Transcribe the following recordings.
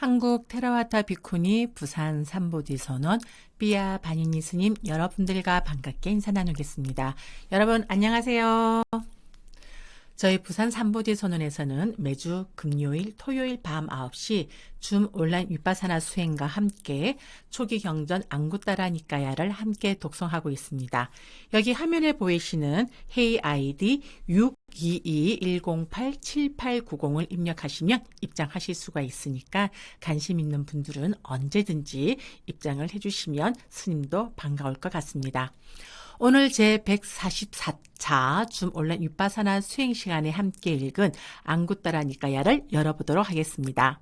한국 테라와타 비쿠니 부산 삼보디 선원 삐아 바니니 스님 여러분들과 반갑게 인사 나누겠습니다. 여러분 안녕하세요. 저희 부산 삼보디 선원에서는 매주 금요일, 토요일 밤 9시 줌 온라인 윗바사나 수행과 함께 초기 경전 안구따라니까야를 함께 독송하고 있습니다. 여기 화면에 보이시는 헤이 아이디 622-108-7890을 입력하시면 입장하실 수가 있으니까 관심 있는 분들은 언제든지 입장을 해주시면 스님도 반가울 것 같습니다. 오늘 제 144차 줌 온라인 윗바사나 수행 시간에 함께 읽은 안구 따라니까야를 열어보도록 하겠습니다.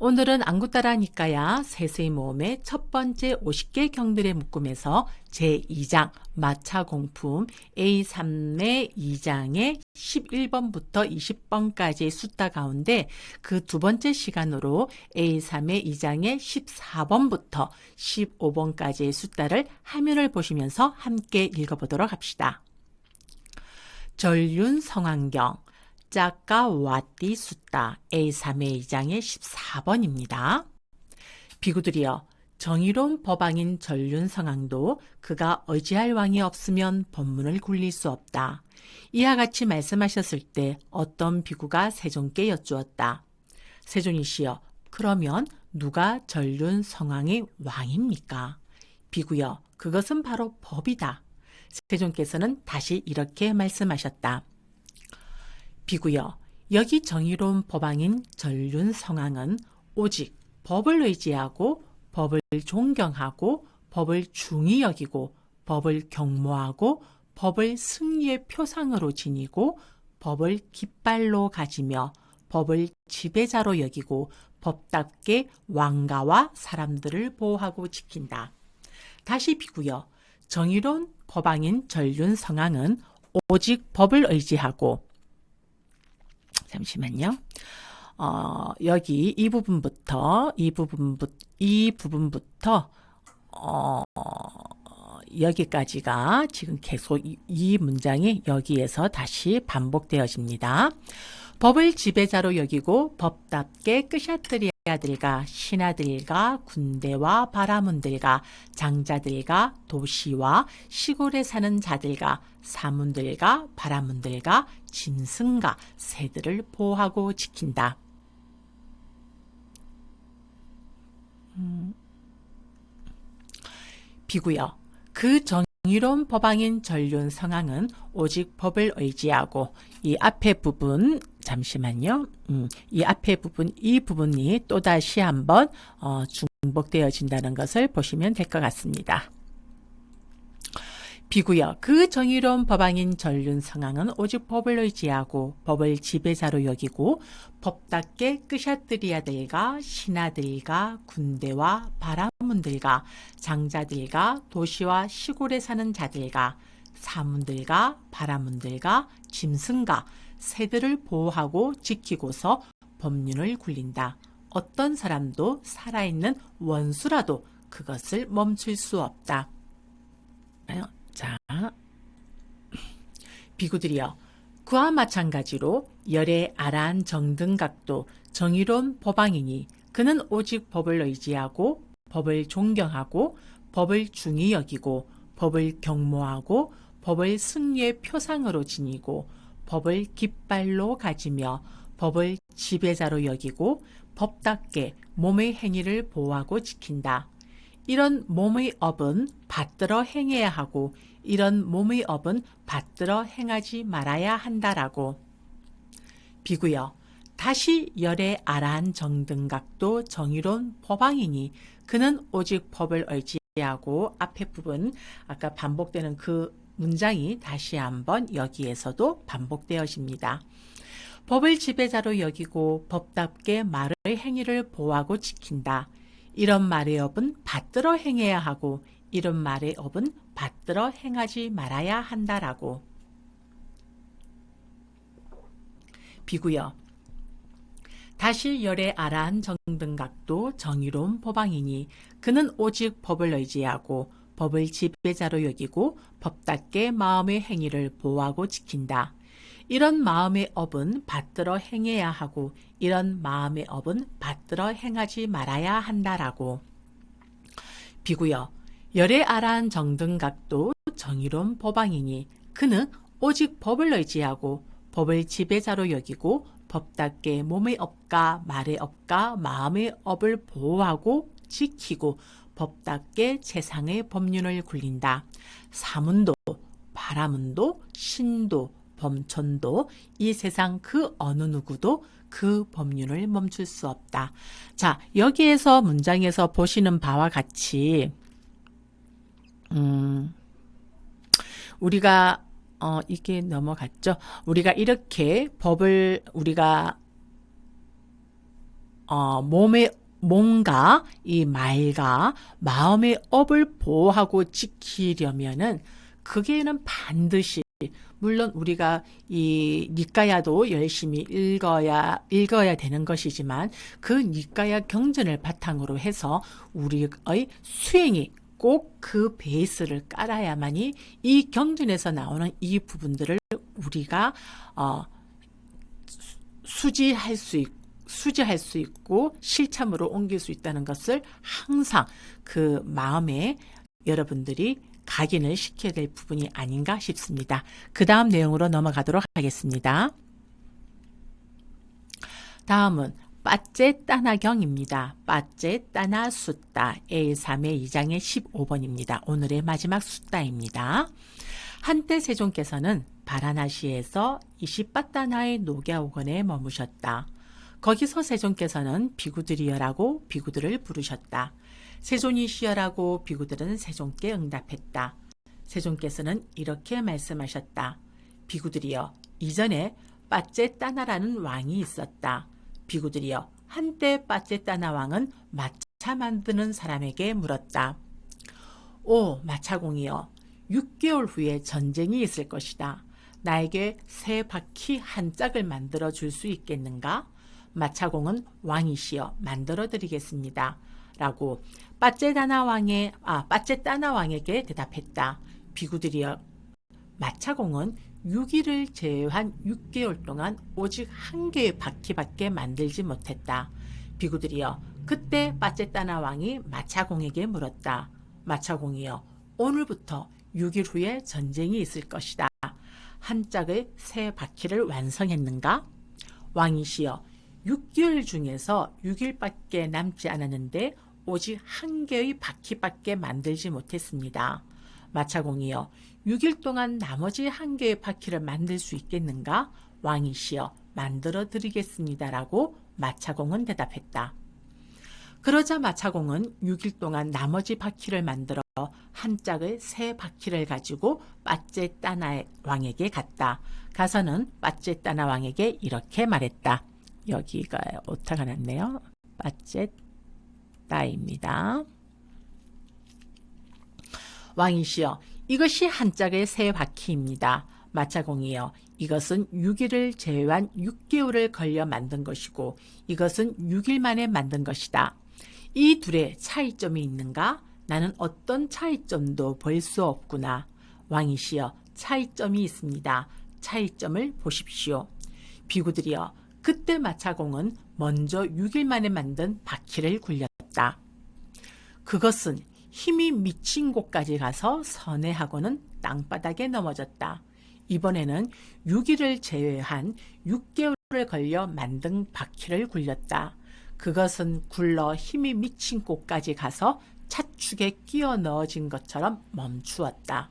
오늘은 안구따라니까야 세수의 모험의 첫 번째 50개 경들의 묶음에서 제2장 마차 공품 A3의 2장의 11번부터 20번까지의 숫자 가운데 그 두 번째 시간으로 A3의 2장의 14번부터 15번까지의 숫자를 화면을 보시면서 함께 읽어보도록 합시다. 전륜 성환경 짝가 와띠 숫다 A3의 2장의 14번입니다. 비구들이여 정의로운 법왕인 전륜성왕도 그가 의지할 왕이 없으면 법문을 굴릴 수 없다. 이와 같이 말씀하셨을 때 어떤 비구가 세존께 여쭈었다. 세존이시여 그러면 누가 전륜성왕의 왕입니까? 비구여 그것은 바로 법이다. 세존께서는 다시 이렇게 말씀하셨다. 비구여 여기 정의로운 법왕인 전륜 성왕은 오직 법을 의지하고 법을 존경하고 법을 중히 여기고 법을 경모하고 법을 승리의 표상으로 지니고 법을 깃발로 가지며 법을 지배자로 여기고 법답게 왕가와 사람들을 보호하고 지킨다. 다시 비구여 정의로운 법왕인 전륜 성왕은 오직 법을 의지하고 잠시만요. 어, 여기 이 부분부터 이 부분부터 이 부분부터 어, 여기까지가 지금 계속 이, 이 문장이 여기에서 다시 반복되어집니다. 법을 지배자로 여기고 법답게 끄샤뜨리 아들과 신하들과 군대와 바라문들과 장자들과 도시와 시골에 사는 자들과 사문들과 바라문들과 짐승과 새들을 보호하고 지킨다. 음. 비구여 그 정의로운 법왕인 전륜 성왕은 오직 법을 의지하고 이 앞에 부분 잠시만요. 음, 이 앞에 부분 이 부분이 또 다시 한번 어, 중복되어진다는 것을 보시면 될 것 같습니다. 비구여 그 정의로운 법왕인 전륜 성왕은 오직 법을 의지하고 법을 지배자로 여기고 법답게 끄샤뜨리아들과 신하들과 군대와 바라문들과 장자들과 도시와 시골에 사는 자들과 사문들과 바라문들과 짐승과 새들을 보호하고 지키고서 법륜을 굴린다. 어떤 사람도 살아있는 원수라도 그것을 멈출 수 없다. 자, 비구들이여 그와 마찬가지로 열의 아란 정등각도 정의로운 법왕이니 그는 오직 법을 의지하고 법을 존경하고 법을 중히 여기고 법을 경모하고 법을 승리의 표상으로 지니고 법을 깃발로 가지며 법을 지배자로 여기고 법답게 몸의 행위를 보호하고 지킨다. 이런 몸의 업은 받들어 행해야 하고 이런 몸의 업은 받들어 행하지 말아야 한다라고. 비구여 다시 열의 아란 정등각도 정의로운 법왕이니 그는 오직 법을 의지하고 앞에 부분 아까 반복되는 그 문장이 다시 한번 여기에서도 반복되어집니다. 법을 지배자로 여기고 법답게 말의 행위를 보호하고 지킨다. 이런 말의 업은 받들어 행해야 하고 이런 말의 업은 받들어 행하지 말아야 한다라고. 비구여 다시 열의 아라한 정등각도 정의로운 법왕이니 그는 오직 법을 의지하고 법을 지배자로 여기고 법답게 마음의 행위를 보호하고 지킨다. 이런 마음의 업은 받들어 행해야 하고 이런 마음의 업은 받들어 행하지 말아야 한다라고. 비구여 열의 아란 정등각도 정의로운 법왕이니 그는 오직 법을 의지하고 법을 지배자로 여기고 법답게 몸의 업과 말의 업과 마음의 업을 보호하고 지키고 법답게 세상의 법륜을 굴린다. 사문도, 바라문도, 신도, 범천도 이 세상 그 어느 누구도 그 법륜을 멈출 수 없다. 자, 여기에서 문장에서 보시는 바와 같이 음, 우리가 어, 이게 넘어갔죠. 우리가 이렇게 법을 우리가 어, 몸의 몸과 이 말과 마음의 업을 보호하고 지키려면은 그게는 반드시 물론 우리가 이 니까야도 열심히 읽어야 읽어야 되는 것이지만 그 니까야 경전을 바탕으로 해서 우리의 수행이 꼭 그 베이스를 깔아야만이 이 경전에서 나오는 이 부분들을 우리가 어, 수지할 수 있고 수지할 수 있고 실참으로 옮길 수 있다는 것을 항상 그 마음에 여러분들이 각인을 시켜야 될 부분이 아닌가 싶습니다. 그 다음 내용으로 넘어가도록 하겠습니다. 다음은 빠째 따나경입니다. 빠째 따나 숫다 A3의 2장의 15번입니다. 오늘의 마지막 숫다입니다. 한때 세종께서는 바라나시에서 이시빠따나의 녹야오건에 머무셨다. 거기서 세종께서는 비구들이여라고 비구들을 부르셨다. 세존이 시여라고 비구들은 세종께 응답했다. 세종께서는 이렇게 말씀하셨다. 비구들이여 이전에 빠ចេ따나라는 왕이 있었다. 비구들이여 한때 빠ចេ따나 왕은 마차 만드는 사람에게 물었다. 오 마차공이여 6개월 후에 전쟁이 있을 것이다. 나에게 새 바퀴 한 짝을 만들어 줄 수 있겠는가? 마차공은 왕이시여 만들어 드리겠습니다. 라고 빠제다나 왕의 아 빠제따나 왕에게 대답했다. 비구들이여 마차공은 6일을 제외한 6개월 동안 오직 한 개의 바퀴밖에 만들지 못했다. 비구들이여 그때 빠째따나 왕이 마차공에게 물었다. 마차공이여 오늘부터 6일 후에 전쟁이 있을 것이다. 한 짝의 새 바퀴를 완성했는가? 왕이시여 6개월 중에서 6일밖에 남지 않았는데 오직 한 개의 바퀴밖에 만들지 못했습니다. 마차공이여 6일 동안 나머지 한 개의 바퀴를 만들 수 있겠는가? 왕이시여 만들어 드리겠습니다라고 마차공은 대답했다. 그러자 마차공은 6일 동안 나머지 바퀴를 만들어 한 짝의 새 바퀴를 가지고 빠째 따나 왕에게 갔다. 가서는 빠째 따나 왕에게 이렇게 말했다. 여기가 오타가 났네요. 빠 째 따입니다. 왕이시여 이것이 한 짝의 새 바퀴입니다. 마차공이여 이것은 6일을 제외한 6개월을 걸려 만든 것이고 이것은 6일 만에 만든 것이다. 이 둘의 차이점이 있는가? 나는 어떤 차이점도 볼 수 없구나. 왕이시여 차이점이 있습니다. 차이점을 보십시오. 비구들이여 그때 마차공은 먼저 6일 만에 만든 바퀴를 굴렸다. 그것은 힘이 미친 곳까지 가서 선회하고는 땅바닥에 넘어졌다. 이번에는 6일을 제외한 6개월을 걸려 만든 바퀴를 굴렸다. 그것은 굴러 힘이 미친 곳까지 가서 차축에 끼어 넣어진 것처럼 멈추었다.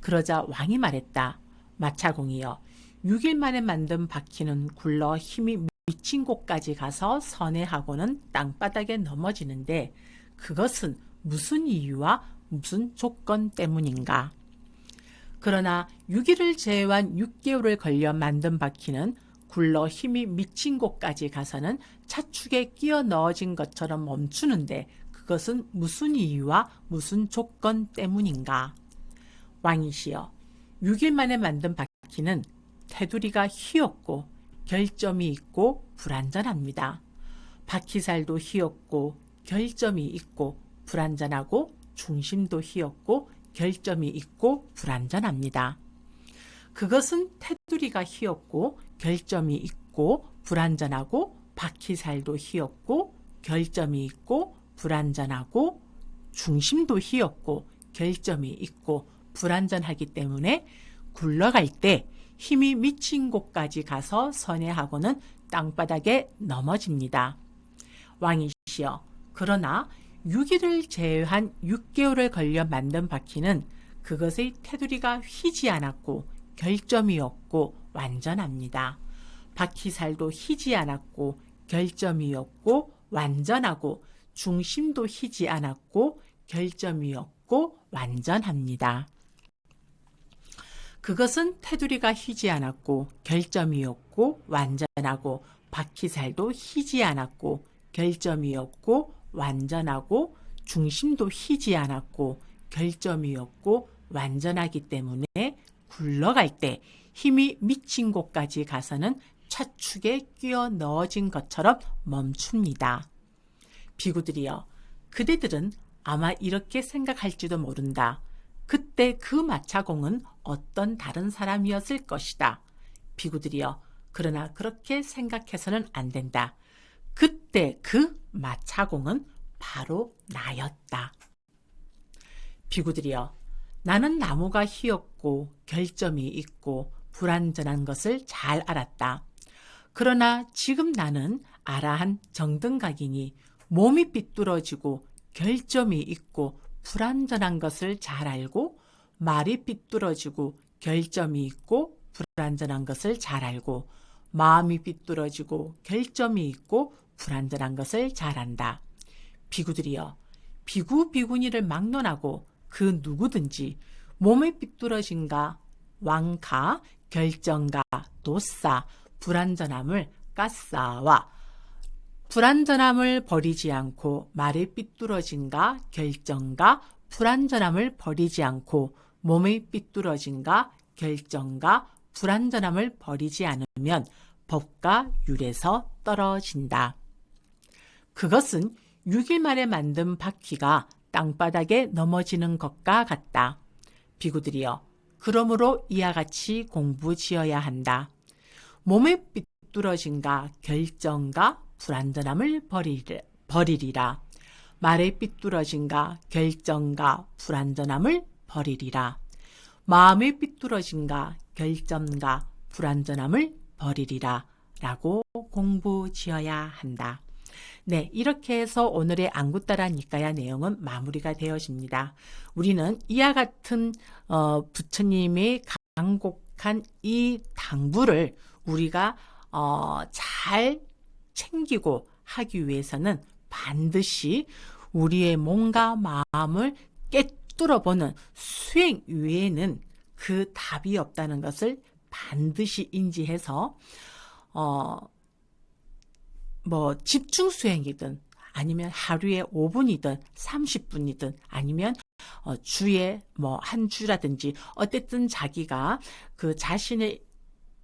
그러자 왕이 말했다. 마차공이여 6일 만에 만든 바퀴는 굴러 힘이 미친 곳까지 가서 선회하고는 땅바닥에 넘어지는데 그것은 무슨 이유와 무슨 조건 때문인가? 그러나 6일을 제외한 6개월을 걸려 만든 바퀴는 굴러 힘이 미친 곳까지 가서는 차축에 끼어 넣어진 것처럼 멈추는데 그것은 무슨 이유와 무슨 조건 때문인가? 왕이시여, 6일 만에 만든 바퀴는 테두리가 휘었고 결점이 있고 불안전합니다. 바퀴살도 휘었고 결점이 있고 불안전하고 중심도 휘었고 결점이 있고 불안전합니다. 그것은 테두리가 휘었고 결점이 있고 불완전하고 바퀴살도 휘었고 결점이 있고 불완전하고 중심도 휘었고 결점이 있고 불완전하기 때문에 굴러갈 때 힘이 미친 곳까지 가서 선회하고는 땅바닥에 넘어집니다. 왕이시여 그러나 6일을 제외한 6개월을 걸려 만든 바퀴는 그것의 테두리가 휘지 않았고 결점이 없고 완전합니다. 바퀴살도 휘지 않았고 결점이 없고 완전하고 중심도 휘지 않았고 결점이 없고 완전합니다. 그것은 테두리가 휘지 않았고 결점이 없고 완전하고 바퀴살도 휘지 않았고 결점이 없고 완전하고 중심도 휘지 않았고 결점이 없고 완전하기 때문에 굴러갈 때 힘이 미친 곳까지 가서는 차축에 끼어 넣어진 것처럼 멈춥니다. 비구들이여, 그대들은 아마 이렇게 생각할지도 모른다. 그때 그 마차공은 어떤 다른 사람이었을 것이다. 비구들이여, 그러나 그렇게 생각해서는 안 된다. 그때 그 마차공은 바로 나였다. 비구들이여, 나는 나무가 휘었고 결점이 있고 불완전한 것을 잘 알았다. 그러나 지금 나는 아라한 정등각이니 몸이 삐뚤어지고 결점이 있고 불완전한 것을 잘 알고 말이 삐뚤어지고 결점이 있고 불완전한 것을 잘 알고 마음이 삐뚤어지고 결점이 있고 불완전한 것을 잘 안다. 비구들이여 비구 비구니를 막론하고 그 누구든지 몸의 삐뚤어진가 왕가 결정가 도싸 불완전함을 까싸와 불완전함을 버리지 않고 말의 삐뚤어진가 결정가 불완전함을 버리지 않고 몸의 삐뚤어진가 결정가 불완전함을 버리지 않으면 법과 율에서 떨어진다. 그것은 6일 만에 만든 바퀴가 땅바닥에 넘어지는 것과 같다. 비구들이여, 그러므로 이와 같이 공부 지어야 한다. 몸의 삐뚤어진가 결정가 불완전함을 버리리, 버리리라. 말의 삐뚤어진가 결정가 불완전함을 버리리라. 마음의 삐뚤어진가 결점가 불완전함을 버리리라. 라고 공부 지어야 한다. 네, 이렇게 해서 오늘의 안구따라 니까야 내용은 마무리가 되어집니다. 우리는 이와 같은 어, 부처님의 강곡한 이 당부를 우리가 어, 잘 챙기고 하기 위해서는 반드시 우리의 몸과 마음을 깨뚫어 보는 수행 외에는 그 답이 없다는 것을 반드시 인지해서 어, 뭐 집중 수행이든 아니면 하루에 5분이든 30분이든 아니면 어, 주에 뭐 한 주라든지 어쨌든 자기가 그 자신의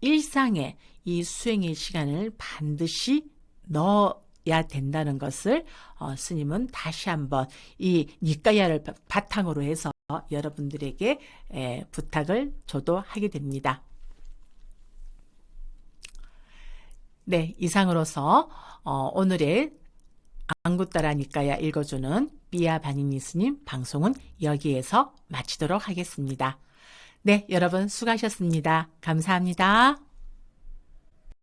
일상에 이 수행의 시간을 반드시 넣어야 된다는 것을 어, 스님은 다시 한번 이 니까야를 바탕으로 해서 여러분들에게 에, 부탁을 저도 하게 됩니다. 네, 이상으로서 어, 오늘의 안구따라니까야 읽어주는 삐아 바니니 스님 방송은 여기에서 마치도록 하겠습니다. 네, 여러분 수고하셨습니다. 감사합니다.